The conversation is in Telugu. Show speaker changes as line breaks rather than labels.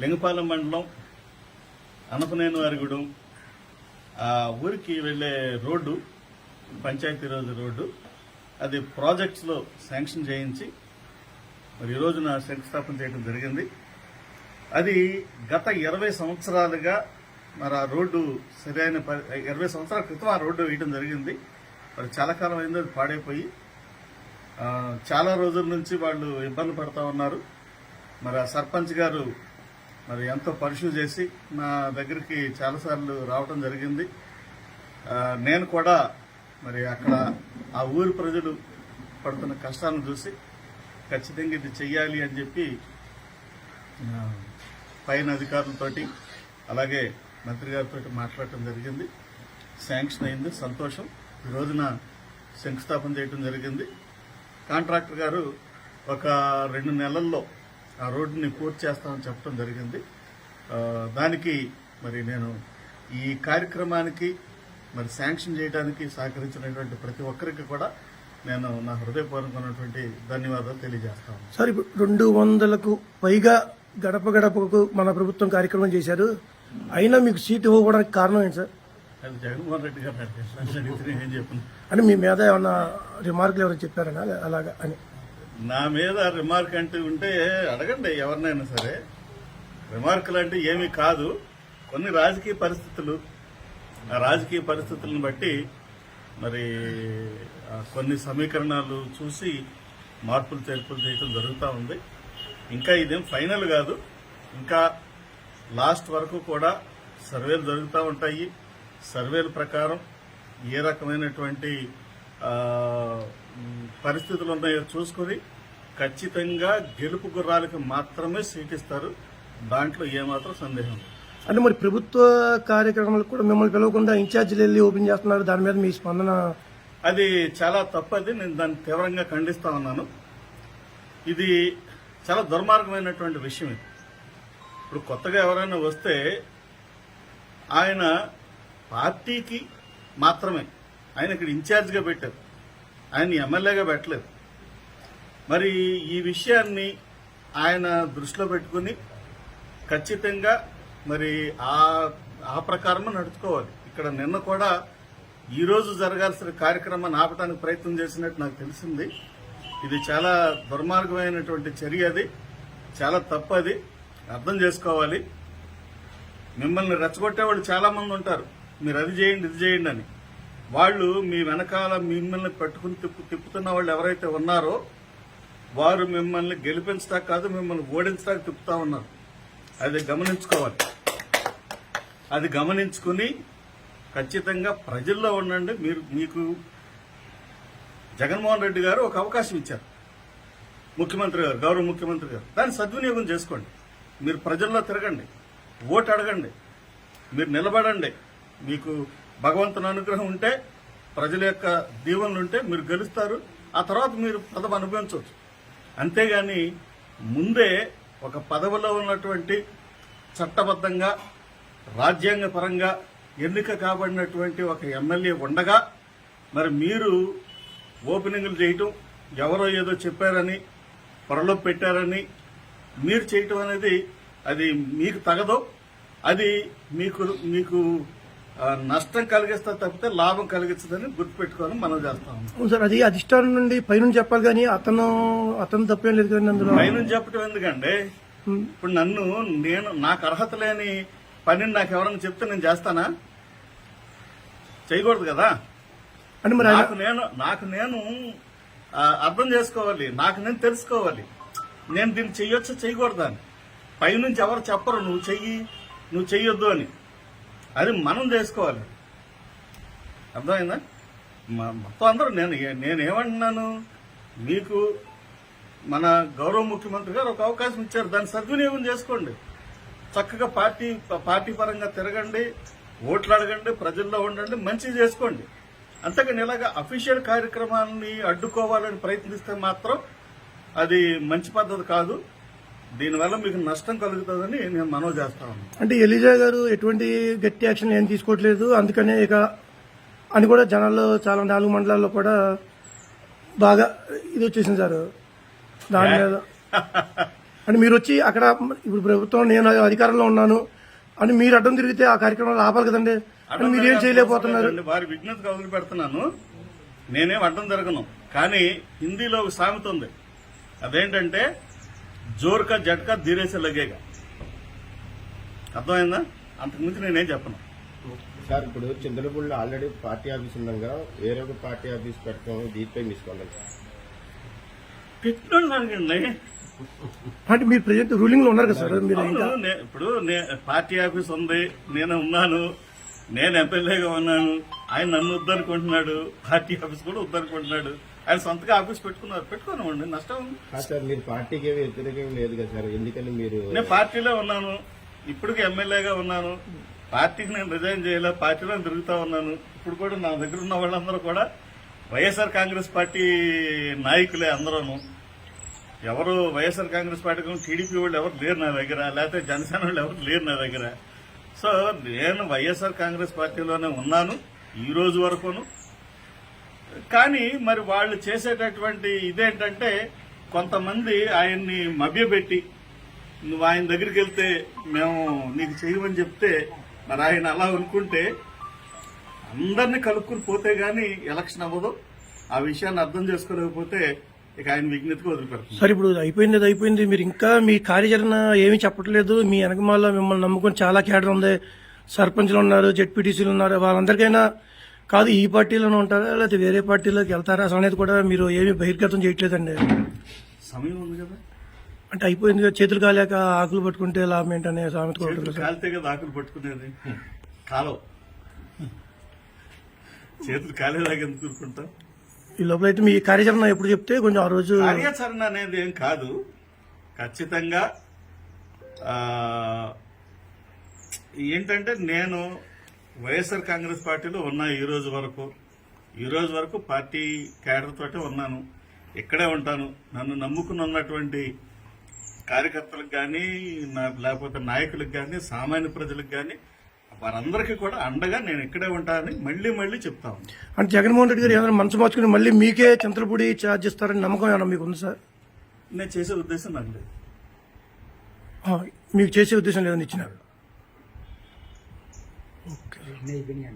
లింగపాలెం మండలం అనపనేని వారిగూడెం ఆ ఊరికి వెళ్ళే రోడ్డు పంచాయతీ రోజు రోడ్డు అది ప్రాజెక్ట్స్లో శాంక్షన్ చేయించి మరి ఈరోజున శంకుస్థాపన చేయడం జరిగింది. అది గత ఇరవై సంవత్సరాలుగా మరి ఆ రోడ్డు సరైన ఇరవై సంవత్సరాల క్రితం ఆ రోడ్డు వేయడం జరిగింది. మరి చాలా కాలం అయింది అది పాడైపోయి. చాలా రోజుల నుంచి వాళ్ళు ఇబ్బంది పడతా ఉన్నారు. మరి ఆ సర్పంచ్ గారు మరి ఎంతో పరిశీలి చేసి నా దగ్గరికి చాలాసార్లు రావడం జరిగింది. నేను కూడా మరి అక్కడ ఆ ఊరి ప్రజలు పడుతున్న కష్టాలను చూసి ఖచ్చితంగా ఇది చెయ్యాలి అని చెప్పి పైన అధికారులతోటి అలాగే మంత్రి గారితో మాట్లాడటం జరిగింది. శాంక్షన్ అయింది. సంతోషం. ఈ రోజున శంకుస్థాపన చేయడం జరిగింది. కాంట్రాక్టర్ గారు ఒక రెండు నెలల్లో ఆ రోడ్డుని పూర్తి చేస్తామని చెప్పడం జరిగింది. దానికి మరి నేను ఈ కార్యక్రమానికి మరి శాంక్షన్ చేయడానికి సహకరించినటువంటి ప్రతి ఒక్కరికి కూడా నేను నా హృదయపూర్వకమైనటువంటి ధన్యవాదాలు తెలియజేస్తాను
సార్ ఇప్పుడు రెండు వందలకు పైగా గడప గడపకు మన ప్రభుత్వం కార్యక్రమం చేశారు. అయినా మీకు సీట్ ఇవ్వడానికి కారణం ఏంటి సార్?
అది జగన్మోహన్ రెడ్డి గారు అడిగితే నేను ఏం చెప్పను?
అంటే మీ మీద ఏమన్నా రిమార్కులు ఎవరైనా చెప్పారనా? అలాగా అని.
నా మీద రిమార్క్ అంటూ ఉంటే అడగండి ఎవరినైనా సరే. రిమార్కులు అంటే ఏమీ కాదు. కొన్ని రాజకీయ పరిస్థితులు ఆ రాజకీయ పరిస్థితులను బట్టి మరి కొన్ని సమీకరణాలు చూసి మార్పులు చేర్పులు చేయడం జరుగుతూ ఉంది. ఇంకా ఇదేం ఫైనల్ కాదు. ఇంకా లాస్ట్ వరకు కూడా సర్వేలు జరుగుతూ ఉంటాయి. సర్వేల ప్రకారం ఏ రకమైనటువంటి పరిస్థితులు ఉన్నాయో చూసుకొని ఖచ్చితంగా గెలుపు గుర్రాలకు మాత్రమే సీట్ ఇస్తారు. దాంట్లో ఏమాత్రం సందేహం.
అంటే మరి ప్రభుత్వ కార్యక్రమాలకు కూడా మిమ్మల్ని పిలవకుండా ఇన్ఛార్జీలు వెళ్ళి ఓపెన్ చేస్తున్నారు. దాని మీద మీ స్పందన?
అది చాలా తప్పది. నేను దాన్ని తీవ్రంగా ఖండిస్తా ఉన్నాను. ఇది చాలా దుర్మార్గమైనటువంటి విషయం ఇది. ఇప్పుడు కొత్తగా ఎవరైనా వస్తే ఆయన పార్టీకి మాత్రమే ఆయన ఇక్కడ ఇన్ఛార్జ్గా పెట్టారు. ఆయన ఎమ్మెల్యేగా పెట్టలేదు. మరి ఈ విషయాన్ని ఆయన దృష్టిలో పెట్టుకుని ఖచ్చితంగా మరి ఆ ఆ ప్రకారమే నడుచుకోవాలి. ఇక్కడ నిన్న కూడా ఈ రోజు జరగాల్సిన కార్యక్రమాన్ని ఆపడానికి ప్రయత్నం చేసినట్టు నాకు తెలిసింది. ఇది చాలా దుర్మార్గమైనటువంటి చర్య అది. చాలా తప్పు అది. అర్థం చేసుకోవాలి. మిమ్మల్ని రెచ్చగొట్టే వాళ్ళు చాలామంది ఉంటారు. మీరు అది చేయండి ఇది చేయండి అని. వాళ్ళు మీ వెనకాల మిమ్మల్ని పట్టుకుని తిప్పు తిప్పుతున్న వాళ్ళు ఎవరైతే ఉన్నారో వారు మిమ్మల్ని గెలిపించడా కాదు మిమ్మల్ని ఓడించడానికి తిప్పుతా ఉన్నారు. అది గమనించుకోవాలి. అది గమనించుకుని ఖచ్చితంగా ప్రజల్లో ఉండండి. మీరు మీకు జగన్మోహన్ రెడ్డి గారు ఒక అవకాశం ఇచ్చారు. ముఖ్యమంత్రి గారు గౌరవ ముఖ్యమంత్రి గారు. దాన్ని సద్వినియోగం చేసుకోండి. మీరు ప్రజల్లో తిరగండి. ఓటు అడగండి. మీరు నిలబడండి. మీకు భగవంతుని అనుగ్రహం ఉంటే ప్రజల యొక్క దీవెనలు ఉంటే మీరు గెలుస్తారు. ఆ తర్వాత మీరు పదవి అనుభవించవచ్చు. అంతేగాని ముందే ఒక పదవిలో ఉన్నటువంటి చట్టబద్ధంగా రాజ్యాంగపరంగా ఎన్నిక కాబడినటువంటి ఒక ఎమ్మెల్యే ఉండగా మరి మీరు ఓపెనింగ్లు చేయటం ఎవరో ఏదో చెప్పారని పొరలో పెట్టారని మీరు చేయటం అనేది అది మీకు తగదు. అది మీకు మీకు నష్టం కలిగిస్తా తప్పితే లాభం కలిగించదని గుర్తుపెట్టుకొని మనం చేస్తాం
సార్ అది అధిష్టానం నుండి పైనుంచి చెప్పాలి కానీ అతను అతను తప్పేం లేదు కదండి అందులో.
పైన చెప్పటం ఎందుకండి. ఇప్పుడు నన్ను నేను నాకు అర్హత లేని పనిని నాకు ఎవరైనా చెప్తే నేను చేస్తానా? చేయకూడదు కదా.
అంటే మరి
నాకు నేను నాకు నేను అర్థం చేసుకోవాలి. నాకు నేను తెలుసుకోవాలి. నేను దీన్ని చెయ్యొచ్చా చేయకూడదా అని. పైనుంచి ఎవరు చెప్పరు నువ్వు చెయ్యి నువ్వు చెయ్యొద్దు అని. అది మనం చేసుకోవాలి. అర్థమైందా? మొత్తం అందరూ నేను నేనేమంటున్నాను మీకు మన గౌరవ ముఖ్యమంత్రి గారు ఒక అవకాశం ఇచ్చారు. దాన్ని సద్వినియోగం చేసుకోండి. చక్కగా పార్టీ పార్టీ పరంగా తిరగండి ఓట్లు అడగండి ప్రజల్లో ఉండండి మంచి చేసుకోండి. అంతేగాని ఇలాగ అఫీషియల్ కార్యక్రమాన్ని అడ్డుకోవాలని ప్రయత్నిస్తే మాత్రం అది మంచి పద్ధతి కాదు. దీనివల్ల మీకు నష్టం కలుగుతుందని నేను మనవి చేస్తా ఉన్నాను.
అంటే ఎలిజా గారు ఎటువంటి గట్టి యాక్షన్ ఏం తీసుకోవట్లేదు. అందుకనే ఇక అని కూడా జనాల్లో చాలా నాలుగు మండలాల్లో కూడా బాగా ఇది వచ్చేసింది సార్. దాని మీద. అంటే మీరు వచ్చి అక్కడ ఇప్పుడు ప్రభుత్వం నేను అధికారంలో ఉన్నాను అని మీరు అడ్డం తిరిగితే ఆ కార్యక్రమాలు ఆపాలి కదండి. మీరు ఏం చేయలేకపోతున్నారు?
వారి విజ్ఞతకు వదిలి పెడుతున్నాను నేనేం అడ్డం జరగను కానీ హిందీలో ఒక సామెత ఉంది. అదేంటంటే జోర్కా జట్కా ధీరేసే లగేగా. అర్థమైందా? అంతకుమించి నేనేం చెప్పను.
సార్ ఇప్పుడు చింతలపూడిలో ఆల్రెడీ పార్టీ ఆఫీస్ ఉండగా వేరే ఒక పార్టీ ఆఫీస్ పెట్టడం దీనిపై తీసుకోండి
అడగండి
అంటే మీరు ప్రజెంట్ రూలింగ్లో ఉన్నారు కదా సార్ మీరు
ఇప్పుడు నే- పార్టీ ఆఫీస్ ఉంది నేను ఉన్నాను నేను ఎమ్మెల్యేగా ఉన్నాను ఆయన నన్ను వద్దనుకుంటున్నాడు పార్టీ ఆఫీస్ కూడా వద్దనుకుంటున్నాడు. ఆయన సొంతగా ఆఫీస్ పెట్టుకున్నారు. పెట్టుకోనివ్వండి నష్టం.
సార్ మీరు పార్టీకి ఏమి వ్యతిరేకం లేదు కదా సార్. ఎందుకని మీరు
నేను పార్టీలో ఉన్నాను. ఇప్పటికి ఎమ్మెల్యేగా ఉన్నాను. పార్టీకి నేను రిజైన్ చేయలే పార్టీలో తిరుగుతా ఉన్నాను. ఇప్పుడు కూడా నా దగ్గర ఉన్న వాళ్ళందరూ కూడా వైఎస్ఆర్ కాంగ్రెస్ పార్టీ నాయకులే అందరూను. ఎవరు వైఎస్ఆర్ కాంగ్రెస్ పార్టీ టీడీపీ వాళ్ళు ఎవరు లేరు నా దగ్గర. లేకపోతే జనసేన వాళ్ళు ఎవరు లేరు నా దగ్గర. సో నేను వైఎస్ఆర్ కాంగ్రెస్ పార్టీలోనే ఉన్నాను. ఈ రోజు వరకును కానీ మరి వాళ్ళు చేసేటటువంటి ఇదేంటంటే కొంతమంది ఆయన్ని మభ్యపెట్టి నువ్వు ఆయన దగ్గరికి వెళ్తే మేము నీకు చేయమని చెప్తే మరి ఆయన అలా అనుకుంటే అందరినీ కలుపుకుని పోతే గాని ఎలక్షన్ అవ్వదు. ఆ విషయాన్ని అర్థం చేసుకోలేకపోతే ఇక ఆయన విజ్ఞతకు వదిలిపెడతారు
సరే ఇప్పుడు అయిపోయింది అది అయిపోయింది. మీరు ఇంకా మీ కార్యాచరణ ఏమీ చెప్పట్లేదు. మీ వెనకమాల మిమ్మల్ని నమ్ముకొని చాలా కేడర్ ఉంది. సర్పంచ్లు ఉన్నారు జెడ్పీటీసీలు ఉన్నారు. వాళ్ళందరికైనా కాదు ఈ పార్టీలోనే ఉంటారా? లేకపోతే వేరే పార్టీలోకి వెళ్తారా? అసలు అనేది కూడా మీరు ఏమీ బహిర్గతం చేయట్లేదండి.
సమయం ఉంది కదా.
అంటే అయిపోయింది కదా, చేతులు కాలేక ఆకులు పట్టుకుంటే లాభం ఏంటనే సామెత కూడా ఉంటుంది
చేతులు
సార్.
కాలితే కదా ఆకులు పట్టుకునేది. కాలం చేతులు కాలేదాకా ఎందుకు ఊరుకుంటాం?
ఈ లోపల అయితే మీ కార్యాచరణ ఎప్పుడు చెప్తే కొంచెం ఆ రోజు
కార్యాచరణ అనేది ఏం కాదు. ఖచ్చితంగా ఆ, ఏంటంటే నేను వైఎస్ఆర్ కాంగ్రెస్ పార్టీలో ఉన్నా ఈ రోజు వరకు. ఈ రోజు వరకు పార్టీ క్యాడర్ తోటే ఉన్నాను. ఇక్కడే ఉంటాను. నన్ను నమ్ముకుని ఉన్నటువంటి కార్యకర్తలకు కానీ లేకపోతే నాయకులకు కానీ సామాన్య ప్రజలకు కానీ వారందరికీ కూడా అండగా నేను ఇక్కడే ఉంటానని మళ్ళీ మళ్ళీ చెప్తాను
అంటే జగన్మోహన్ రెడ్డి గారు ఏమైనా మనసు మార్చుకుని మళ్ళీ మీకే చింతలపూడి ఛార్జ్ ఇస్తారని నమ్మకం ఏమైనా మీకు ఉంది సార్?
నేను చేసే ఉద్దేశం నాకు లేదు.
మీకు చేసే ఉద్దేశం లేదని ఇచ్చినారు. ఓకే. Dây biến.